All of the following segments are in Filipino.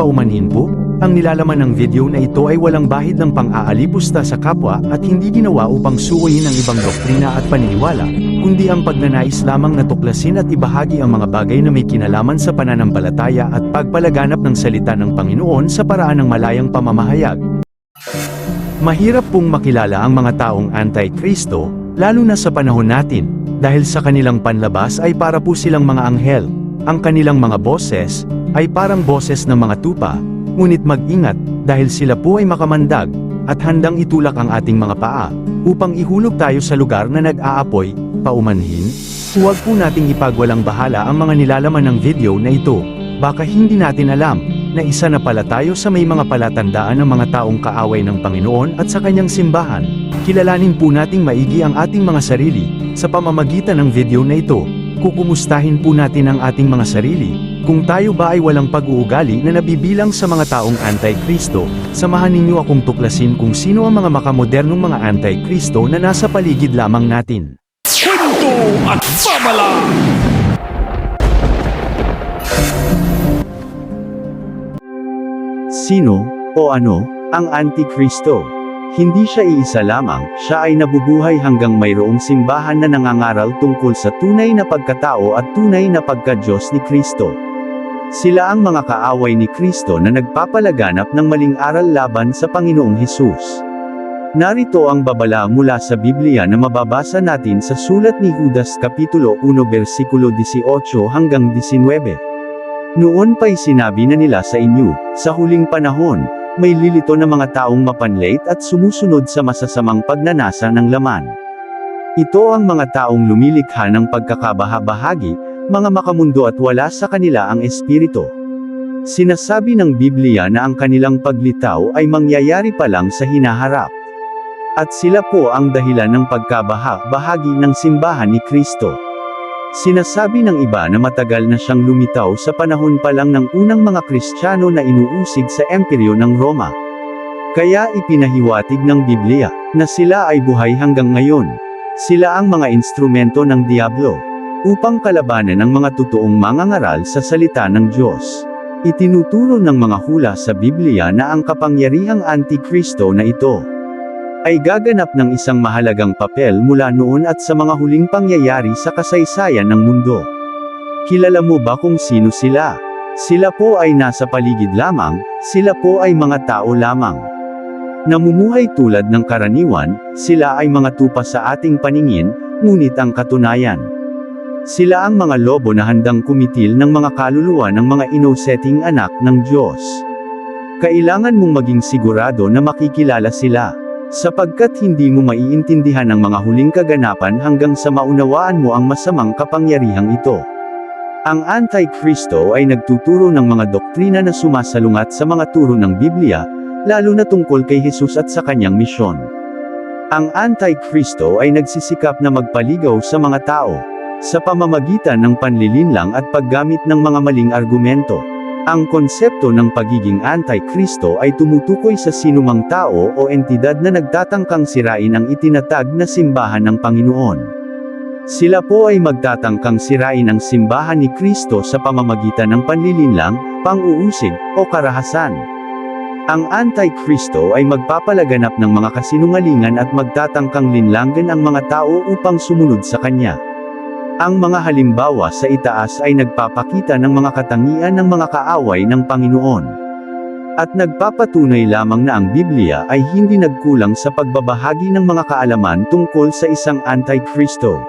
paumanhin po? Ang nilalaman ng video na ito ay walang bahid ng pang-aalipusta sa kapwa at hindi ginawa upang suwayin ang ibang doktrina at paniniwala, kundi ang pagnanais lamang na tuklasin at ibahagi ang mga bagay na may kinalaman sa pananampalataya at pagpalaganap ng salita ng Panginoon sa paraan ng malayang pamamahayag. Mahirap pong makilala ang mga taong anti-Kristo, lalo na sa panahon natin, dahil sa kanilang panlabas ay para po silang mga anghel. Ang kanilang mga boses, ay parang boses ng mga tupa, ngunit mag-ingat, dahil sila po ay makamandag, at handang itulak ang ating mga paa, upang ihulog tayo sa lugar na nag-aapoy, paumanhin. Huwag po nating ipagwalang bahala ang mga nilalaman ng video na ito, baka hindi natin alam, na isa na pala tayo sa may mga palatandaan ng mga taong kaaway ng Panginoon at sa kanyang simbahan. Kilalanin po nating maigi ang ating mga sarili, sa pamamagitan ng video na ito, kukumustahin po natin ang ating mga sarili, kung tayo ba ay walang pag-uugali na nabibilang sa mga taong anti-Kristo, samahan ninyo akong tuklasin kung sino ang mga makamodernong mga anti-Kristo na nasa paligid lamang natin. Kwento at babala! Sino, o ano, ang Antikristo? Hindi siya iisa lamang, siya ay nabubuhay hanggang mayroong simbahan na nangangaral tungkol sa tunay na pagkatao at tunay na pagka-Diyos ni Kristo. Sila ang mga kaaway ni Kristo na nagpapalaganap ng maling aral laban sa Panginoong Hesus. Narito ang babala mula sa Biblia na mababasa natin sa sulat ni Judas Kapitulo 1 versikulo 18 hanggang 19. Noon pa'y sinabi na nila sa inyo, sa huling panahon, may lilito na mga taong mapanlait at sumusunod sa masasamang pagnanasa ng laman. Ito ang mga taong lumilikha ng pagkakabahabahagi, mga makamundo at wala sa kanila ang espiritu. Sinasabi ng Biblia na ang kanilang paglitaw ay mangyayari pa lang sa hinaharap. At sila po ang dahilan ng pagkabaha-bahagi ng simbahan ni Kristo. Sinasabi ng iba na matagal na siyang lumitaw sa panahon pa lang ng unang mga Kristiyano na inuusig sa emperyo ng Roma. Kaya ipinahiwatig ng Biblia, na sila ay buhay hanggang ngayon. Sila ang mga instrumento ng Diablo, upang kalabanan ang mga totoong mangangaral sa salita ng Diyos. Itinuturo ng mga hula sa Biblia na ang kapangyarihang Antikristo na ito, ay gaganap ng isang mahalagang papel mula noon at sa mga huling pangyayari sa kasaysayan ng mundo. Kilala mo ba kung sino sila? Sila po ay nasa paligid lamang, sila po ay mga tao lamang. Namumuhay tulad ng karaniwan, sila ay mga tupa sa ating paningin, ngunit ang katunayan. Sila ang mga lobo na handang kumitil ng mga kaluluwa ng mga inoseting anak ng Diyos. Kailangan mong maging sigurado na makikilala sila. Sapagkat hindi mo maiintindihan ang mga huling kaganapan hanggang sa maunawaan mo ang masamang kapangyarihang ito. Ang Antikristo ay nagtuturo ng mga doktrina na sumasalungat sa mga turo ng Biblia, lalo na tungkol kay Jesus at sa kanyang misyon. Ang Antikristo ay nagsisikap na magpaligaw sa mga tao, sa pamamagitan ng panlilinlang at paggamit ng mga maling argumento. Ang konsepto ng pagiging anti-Kristo ay tumutukoy sa sinumang tao o entidad na nagtatangkang sirain ang itinatag na simbahan ng Panginoon. Sila po ay magtatangkang sirain ang simbahan ni Kristo sa pamamagitan ng panlilinlang, pang-uusig, o karahasan. Ang anti-Kristo ay magpapalaganap ng mga kasinungalingan at magtatangkang linlangan ang mga tao upang sumunod sa kanya. Ang mga halimbawa sa itaas ay nagpapakita ng mga katangian ng mga kaaway ng Panginoon. At nagpapatunay lamang na ang Biblia ay hindi nagkulang sa pagbabahagi ng mga kaalaman tungkol sa isang antikristo.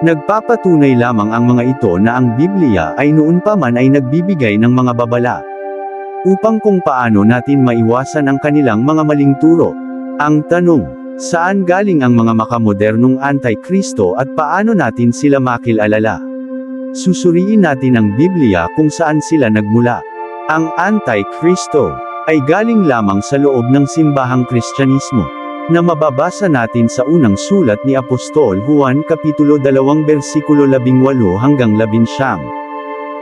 Nagpapatunay lamang ang mga ito na ang Biblia ay noon pa man ay nagbibigay ng mga babala. Upang kung paano natin maiwasan ang kanilang mga maling turo. Ang tanong, Saan galing ang mga makamodernong antikristo at paano natin sila makilalala? Susuriin natin ang Biblia kung saan sila nagmula. Ang antikristo ay galing lamang sa loob ng simbahang Kristyanismo, na mababasa natin sa unang sulat ni Apostol Juan Kapitulo 2 versikulo 18 hanggang 19.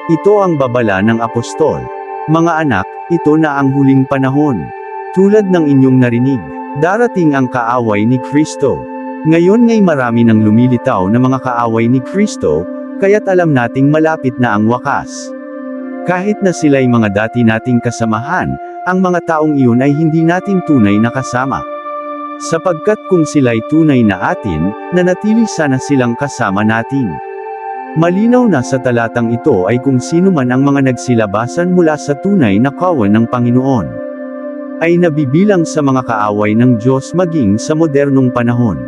Ito ang babala ng Apostol. Mga anak, ito na ang huling panahon. Tulad ng inyong narinig, Darating ang kaaway ni Kristo. Ngayon ngay marami nang lumilitaw na mga kaaway ni Kristo, kaya't alam nating malapit na ang wakas. Kahit na sila'y mga dati nating kasamahan, ang mga taong iyon ay hindi nating tunay na kasama. Sapagkat kung sila'y tunay na atin, nanatili sana silang kasama natin. Malinaw na sa talatang ito ay kung sino man ang mga nagsilabasan mula sa tunay na kawan ng Panginoon. Ay nabibilang sa mga kaaway ng Diyos maging sa modernong panahon.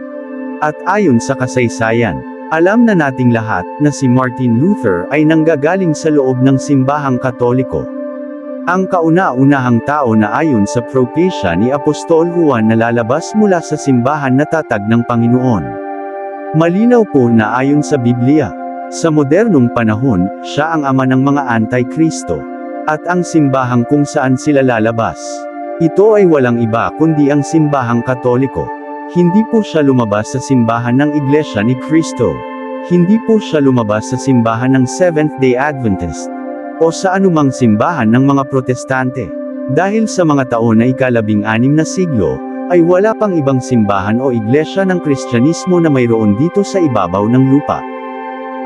At ayon sa kasaysayan, alam na nating lahat na si Martin Luther ay nanggagaling sa loob ng simbahang katoliko. Ang kauna-unahang tao na ayon sa propesya ni Apostol Juan na lalabas mula sa simbahan na tatag ng Panginoon. Malinaw po na ayon sa Biblia, sa modernong panahon, siya ang ama ng mga anti-Kristo. At ang simbahang kung saan sila lalabas. Ito ay walang iba kundi ang simbahang katoliko. Hindi po siya lumabas sa simbahan ng Iglesia ni Kristo. Hindi po siya lumabas sa simbahan ng Seventh-day Adventist. O sa anumang simbahan ng mga protestante. Dahil sa mga taon na ikalabing anim na siglo, ay wala pang ibang simbahan o iglesia ng Kristyanismo na mayroon dito sa ibabaw ng lupa.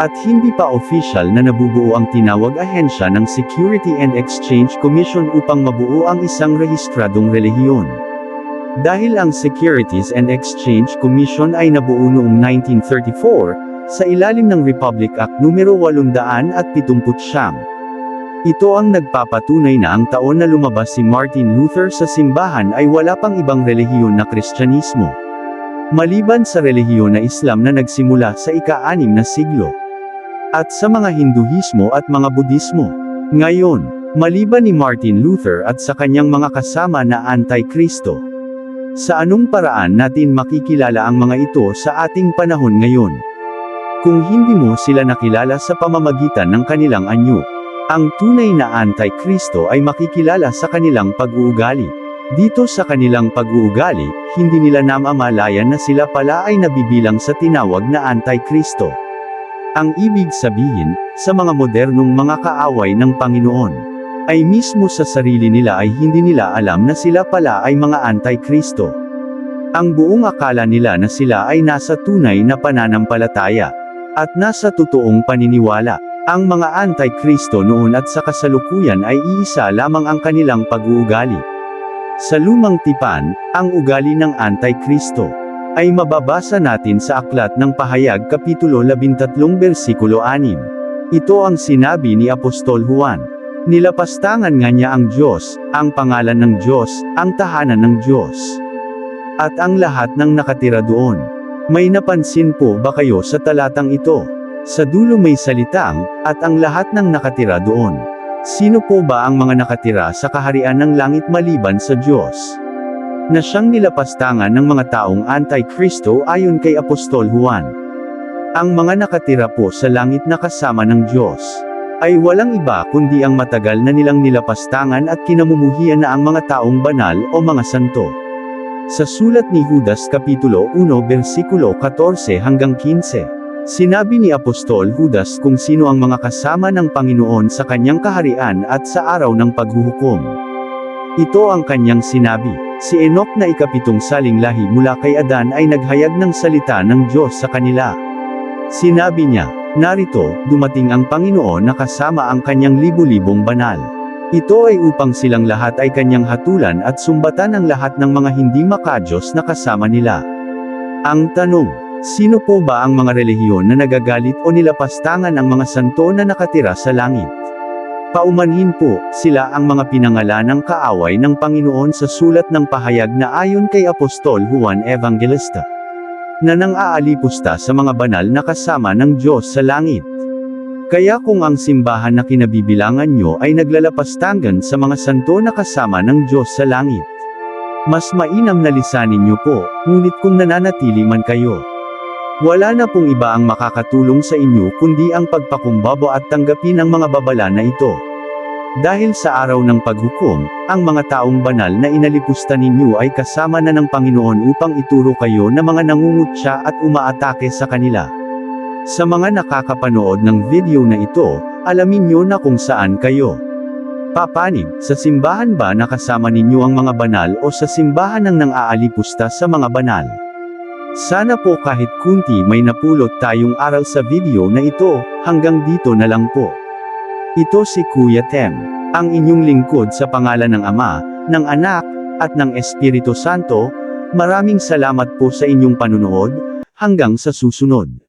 At hindi pa official na nabubuo ang tinawag ahensya ng Security and Exchange Commission upang mabuo ang isang rehistradong relihiyon. Dahil ang Securities and Exchange Commission ay nabuo noong 1934, sa ilalim ng Republic Act numero 870. Ito ang nagpapatunay na ang taon na lumabas si Martin Luther sa simbahan ay wala pang ibang relihiyon na Kristyanismo. Maliban sa relihiyon na Islam na nagsimula sa ika-anim na siglo. At sa mga Hinduhismo at mga Budismo. Ngayon, maliban ni Martin Luther at sa kanyang mga kasama na anti-Kristo. Sa anong paraan natin makikilala ang mga ito sa ating panahon ngayon? Kung hindi mo sila nakilala sa pamamagitan ng kanilang anyo. Ang tunay na anti-Kristo ay makikilala sa kanilang pag-uugali. Dito sa kanilang pag-uugali, hindi nila namamalayan na sila pala ay nabibilang sa tinawag na anti-Kristo. Ang ibig sabihin, sa mga modernong mga kaaway ng Panginoon, ay mismo sa sarili nila ay hindi nila alam na sila pala ay mga anti-Kristo. Ang buong akala nila na sila ay nasa tunay na pananampalataya, at nasa totoong paniniwala. Ang mga anti-Kristo noon at sa kasalukuyan ay iisa lamang ang kanilang pag-uugali. Sa lumang tipan, ang ugali ng anti-Kristo ay mababasa natin sa Aklat ng Pahayag Kapitulo 13 versikulo 6. Ito ang sinabi ni Apostol Juan. Nilapastangan nga niya ang Diyos, ang pangalan ng Diyos, ang tahanan ng Diyos. At ang lahat ng nakatira doon. May napansin po ba kayo sa talatang ito? Sa dulo may salitang, at ang lahat ng nakatira doon. Sino po ba ang mga nakatira sa kaharian ng langit maliban sa Diyos? Na siyang nilapastangan ng mga taong anti-Kristo ayon kay Apostol Juan. Ang mga nakatira po sa langit na kasama ng Diyos, ay walang iba kundi ang matagal na nilang nilapastangan at kinamumuhian na ang mga taong banal o mga santo. Sa sulat ni Judas Kapitulo 1 versikulo 14 hanggang 15. Sinabi ni Apostol Judas kung sino ang mga kasama ng Panginoon sa kanyang kaharian at sa araw ng paghuhukom. Ito ang kanyang sinabi, si Enoch na ikapitong saling lahi mula kay Adan ay naghayag ng salita ng Diyos sa kanila. Sinabi niya, narito, dumating ang Panginoon na kasama ang kanyang libu-libong banal. Ito ay upang silang lahat ay kanyang hatulan at sumbatan ang lahat ng mga hindi makajos na kasama nila. Ang tanong, Sino po ba ang mga relihiyon na nagagalit o nilapastangan ang mga santo na nakatira sa langit? Paumanhin po, sila ang mga pinangalanang kaaway ng Panginoon sa sulat ng pahayag na ayon kay Apostol Juan Evangelista. Na nang aalipusta sa mga banal na kasama ng Diyos sa langit. Kaya kung ang simbahan na kinabibilangan nyo ay naglalapastangan sa mga santo na kasama ng Diyos sa langit. Mas mainam na lisanin nyo po, ngunit kung nananatili man kayo. Wala na pong iba ang makakatulong sa inyo kundi ang pagpakumbaba at tanggapin ang mga babala na ito. Dahil sa araw ng paghukom, ang mga taong banal na inalipusta ninyo ay kasama na ng Panginoon upang ituro kayo na mga nangungutya at umaatake sa kanila. Sa mga nakakapanood ng video na ito, alamin nyo na kung saan kayo. Papanig, sa simbahan ba nakasama ninyo ang mga banal o sa simbahan ng nang-aalipusta sa mga banal? Sana po kahit kunti may napulot tayong aral sa video na ito, hanggang dito na lang po. Ito si Kuya Tem, ang inyong lingkod sa pangalan ng Ama, ng Anak, at ng Espiritu Santo. Maraming salamat po sa inyong panunood. Hanggang sa susunod.